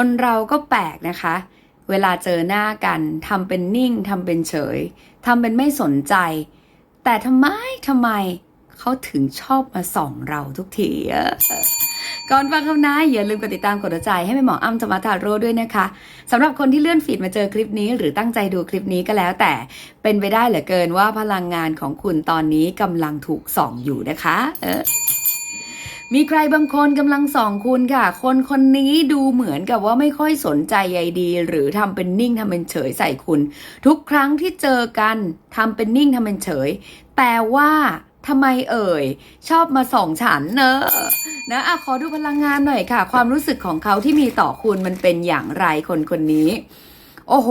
คนเราก็แปลกนะคะ เวลาเจอหน้ากันทำเป็นนิ่งทำเป็นเฉยทำเป็นไม่สนใจ แต่ทำไมทำไมเขาถึงชอบมาส่องเราทุกทีก่อนฟังคำนะอย่าลืมกดติดตามกดใจให้แม่หมออ้ำจมาทาโร่ด้วยนะคะสำหรับคนที่เลื่อนฟีดมาเจอคลิปนี้ หรือตั้งใจดูคลิปนี้ก็แล้ว แต่เป็นไปได้เหลือเกินว่าพลังงานของคุณตอนนี้กำลังถูกส่องอยู่นะคะ เออ มีใครบางคนกำลังส่องคุณค่ะ คนคนนี้ดูเหมือนกับว่าไม่ค่อยสนใจใยดี หรือทำเป็นนิ่งทำเป็นเฉยใส่คุณ ทุกครั้งที่เจอกันทำเป็นนิ่งทำเป็นเฉย แต่ว่าทำไมเอ่ย ชอบมาส่องฉันเนอะนะอะขอดูพลังงานหน่อยค่ะ ความรู้สึกของเขาที่มีต่อคุณมันเป็นอย่างไรคนคนนี้ โอ้โห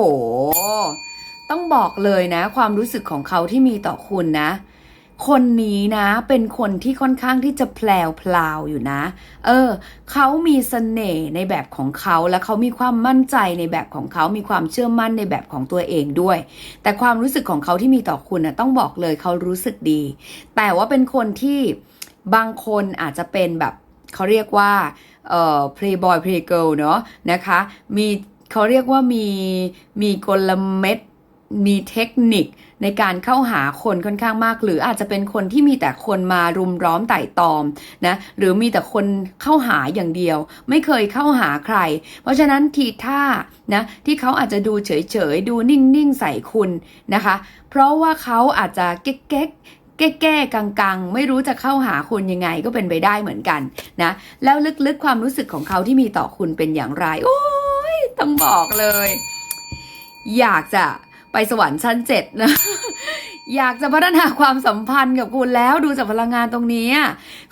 ต้องบอกเลยนะ ความรู้สึกของเขาที่มีต่อคุณนะ คนนี้นะเป็นคนที่ค่อนข้างที่จะแพลวพลาวอยู่นะ เออเขามีเสน่ห์ในแบบของเขาและเขามีความมั่นใจในแบบของเขา มีความเชื่อมั่นในแบบของตัวเองด้วย แต่ความรู้สึกของเขาที่มีต่อคุณนะต้องบอกเลยเขารู้สึกดี แต่ว่าเป็นคนที่บางคนอาจจะเป็นแบบเขาเรียกว่าเอ่อ playboy playgirl เนาะนะคะ มีเขาเรียกว่ามีมีกลเม็ด มีเทคนิคในการเข้าหาคนค่อนข้างมาก หรืออาจจะเป็นคนที่มีแต่คนมารุมร้อมไต่ตอมนะหรือมีแต่คนเข้าหาอย่างเดียว ไม่เคยเข้าหาใคร เพราะฉะนั้นทีท่านะที่เขาอาจจะดูเฉยๆ ดูนิ่งๆ ใส่คุณนะคะ เพราะว่าเขาอาจจะเก๊กแก้ๆกังๆ ไม่รู้จะเข้าหาคุณยังไงก็เป็นไปได้เหมือนกันนะแล้วลึกๆความรู้สึกของเขาที่มีต่อคุณเป็นอย่างไร โอ้ยต้องบอกเลย อยากจะ ไปสวรรค์ชั้นเจ็ดนะอยากจะพัฒนาความสัมพันธ์กับคุณแล้วดูจากพลังงานตรงนี้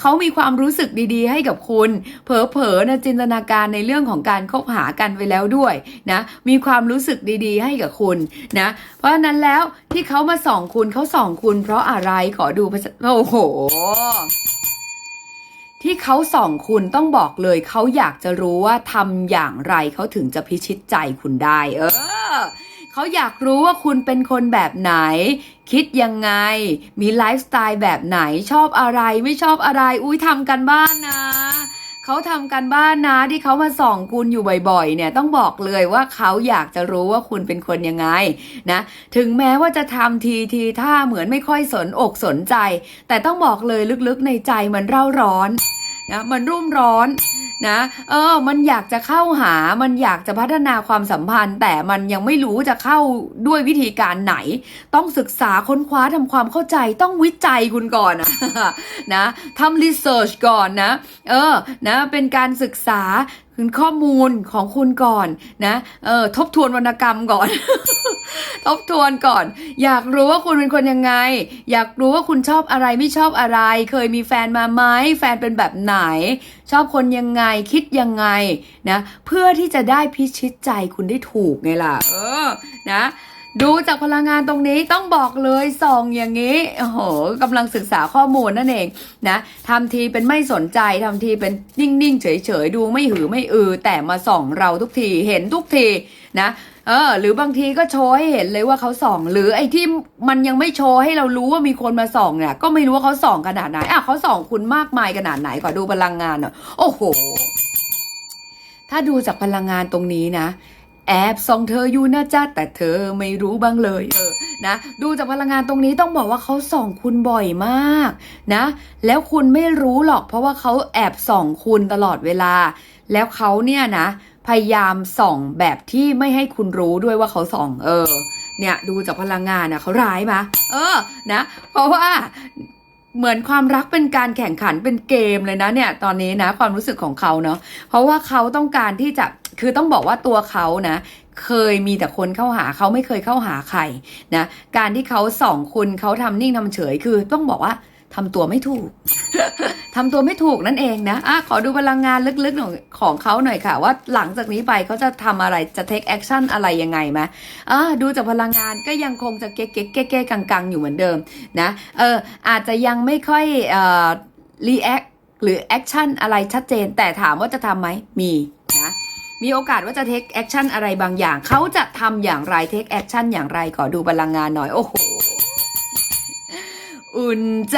เขามีความรู้สึกดีๆ ให้กับคุณ เผลอๆนะจินตนาการในเรื่องของการคบหากันไปแล้วด้วยนะมีความรู้สึกดีๆ ให้กับคุณนะเพราะฉะนั้นแล้วที่เขามาส่องคุณเขาส่องคุณเพราะอะไรขอดูภาษาโอ้โหที่เขาส่องคุณต้องบอกเลยเขาอยากจะรู้ว่าทำอย่างไรเขาถึงจะพิชิตใจคุณได้ เออ เขาอยากรู้ว่าคุณเป็นคนแบบไหน คิดยังไง มีไลฟ์สไตล์แบบไหนชอบอะไรไม่ชอบอะไรอุ้ยทำกันบ้านนะเขาทำกันบ้านนะที่เขามาส่องคุณอยู่บ่อยๆ เนี่ยต้องบอกเลยว่าเขาอยากจะรู้ว่าคุณเป็นคนยังไงนะ ถึงแม้ว่าจะทำทีทีท่าเหมือนไม่ค่อยสนอกสนใจ แต่ต้องบอกเลยลึกๆในใจมันเร่าร้อนนะมันรุ่มร้อนนะเออ มันอยากจะเข้าหา มันอยากจะพัฒนาความสัมพันธ์ แต่มันยังไม่รู้จะเข้าด้วยวิธีการไหน ต้องศึกษาค้นคว้าทำความเข้าใจต้องวิจัยคุณก่อนนะนะทำรีเสิร์ชก่อนนะ เออ นะ เป็นการศึกษาคือข้อมูลของคุณก่อนนะ เออ ทบทวนวรรณกรรมก่อน ทบทวนก่อน อยากรู้ว่าคุณเป็นคนยังไง อยากรู้ว่าคุณชอบอะไรไม่ชอบอะไร เคยมีแฟนมาไหมแฟนเป็นแบบไหน ชอบคนยังไงคิดยังไงนะเพื่อที่จะได้พิชิตใจคุณได้ถูกไงล่ะ เออนะดูจากพลังงานตรงนี้ต้องบอกเลยส่องอย่างนี้โอ้โหกำลังศึกษาข้อมูลนั่นเองนะทำทีเป็นไม่สนใจทำทีเป็นนิ่งๆเฉยๆดูไม่หือไม่อือ แต่มาส่องเราทุกทีเห็นทุกทีนะ เออ หรือบางทีก็โชว์ให้เห็นเลยว่าเขาส่อง หรือไอ้ที่มันยังไม่โชว์ให้เรารู้ว่ามีคนมาส่องเนี่ย ก็ไม่รู้ว่าเขาส่องขนาดไหนอะเขาส่องคุณมากมายขนาดไหนขอดูพลังงานหน่อยโอ้โห ถ้าดูจากพลังงานตรงนี้นะแอบส่องเธออยู่นะจ๊ะแต่เธอไม่รู้บ้างเลยเออนะดูจากพลังงานตรงนี้ต้องบอกว่าเขาส่องคุณบ่อยมากนะ แล้วคุณไม่รู้หรอกเพราะว่าเขาแอบส่องคุณตลอดเวลา แล้วเขาเนี่ยนะ พยายามส่องแบบที่ไม่ให้คุณรู้ด้วยว่าเขาส่อง เออ เนี่ยดูจากพลังงานนะเขาร้ายมะเออ นะ เพราะว่าเหมือนความรักเป็นการแข่งขันเป็นเกมเลยนะเนี่ย ตอนนี้นะ ความรู้สึกของเขาเนาะเพราะว่าเขาต้องการที่จะคือต้องบอกว่าตัวเขานะ เคยมีแต่คนเข้าหาเขาไม่เคยเข้าหาใครนะ การที่เขาส่องคุณเขาทำนิ่งทำเฉย คือต้องบอกว่า ทำตัวไม่ถูก ทำตัวไม่ถูกนั่นเองนะอะขอดูพลังงานลึกๆของของเขาหน่อยค่ะ ว่าหลังจากนี้ไปเขาจะทำอะไรจะ take action อะไรยังไงไหมอะดูจากพลังงานก็ยังคงจะเก๊กๆแก้ๆกังๆ อยู่เหมือนเดิมนะเอออาจจะยังไม่ค่อยเอ่อ react หรือ action อะไรชัดเจน แต่ถามว่าจะทำไหมมีนะมีโอกาสว่าจะ take action อะไรบางอย่าง เขาจะทำอย่างไร take action อย่างไรขอดูพลังงานหน่อย โอ้โห อุ่นใจ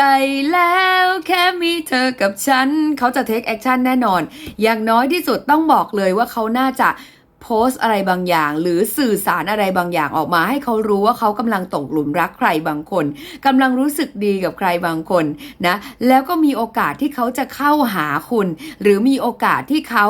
แล้วแค่มีเธอกับฉัน เขาจะเทคแอคชั่นแน่นอน อย่างน้อยที่สุดต้องบอกเลยว่าเขาน่าจะ โพสต์อะไรบางอย่าง หรือสื่อสารอะไรบางอย่างออกมาให้เขารู้ว่าเขากำลังตกหลุมรักใครบางคนกำลังรู้สึกดีกับใครบางคนนะแล้วก็มีโอกาสที่เขาจะเข้าหาคุณ หรือมีโอกาสที่เขา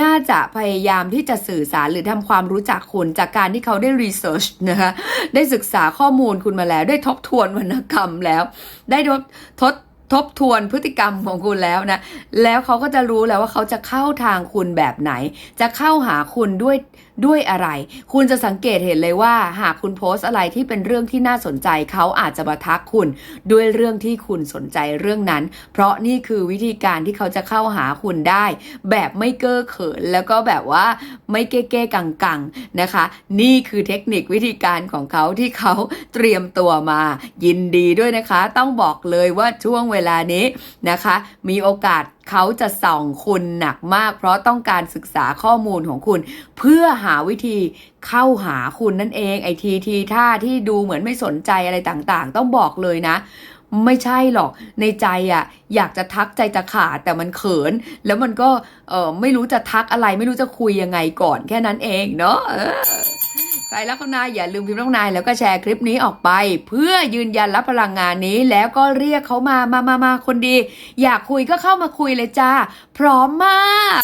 น่าจะพยายามที่จะสื่อสารหรือทำความรู้จักคุณจากการที่เขาได้รีเสิร์ชนะคะได้ศึกษาข้อมูลคุณมาแล้ว ได้ทบทวนวรรณกรรมแล้ว ได้ทบทด ทบทวนพฤติกรรมของคุณแล้วนะ แล้วเขาก็จะรู้แล้วว่าเขาจะเข้าทางคุณแบบไหน จะเข้าหาคุณด้วยด้วยอะไร คุณจะสังเกตเห็นเลยว่า หากคุณโพสต์อะไรที่เป็นเรื่องที่น่าสนใจเขาอาจจะมาทักคุณ ด้วยเรื่องที่คุณสนใจเรื่องนั้น เพราะนี่คือวิธีการที่เขาจะเข้าหาคุณได้ แบบไม่เก้อเขิน แล้วก็แบบว่าไม่เก้เก้กังกังๆนะคะ นี่คือเทคนิควิธีการของเขาที่เขาเตรียมตัวมา ยินดีด้วยนะคะ ต้องบอกเลยว่าช่วงเวลานี้นะคะ มีโอกาส เขาจะส่องคุณหนักมาก เพราะต้องการศึกษาข้อมูลของคุณ เพื่อหาวิธีเข้าหาคุณนั่นเองไอทีทีท่าที่ดูเหมือนไม่สนใจอะไรต่างๆ ต้องบอกเลยนะ ไม่ใช่หรอกในใจอะอยากจะทักใจจะขาดแต่มันเขิน แล้วมันก็เออไม่รู้จะทักอะไร ไม่รู้จะคุยยังไงก่อนแค่นั้นเองเนาะใครรักเขานายอย่าลืมพิมพ์น้องนายแล้วก็แชร์คลิปนี้ออกไป เพื่อยืนยันรับพลังงานนี้แล้วก็เรียกเขามามามามาคนดี อยากคุยก็เข้ามาคุยเลยจ้า พร้อมมาก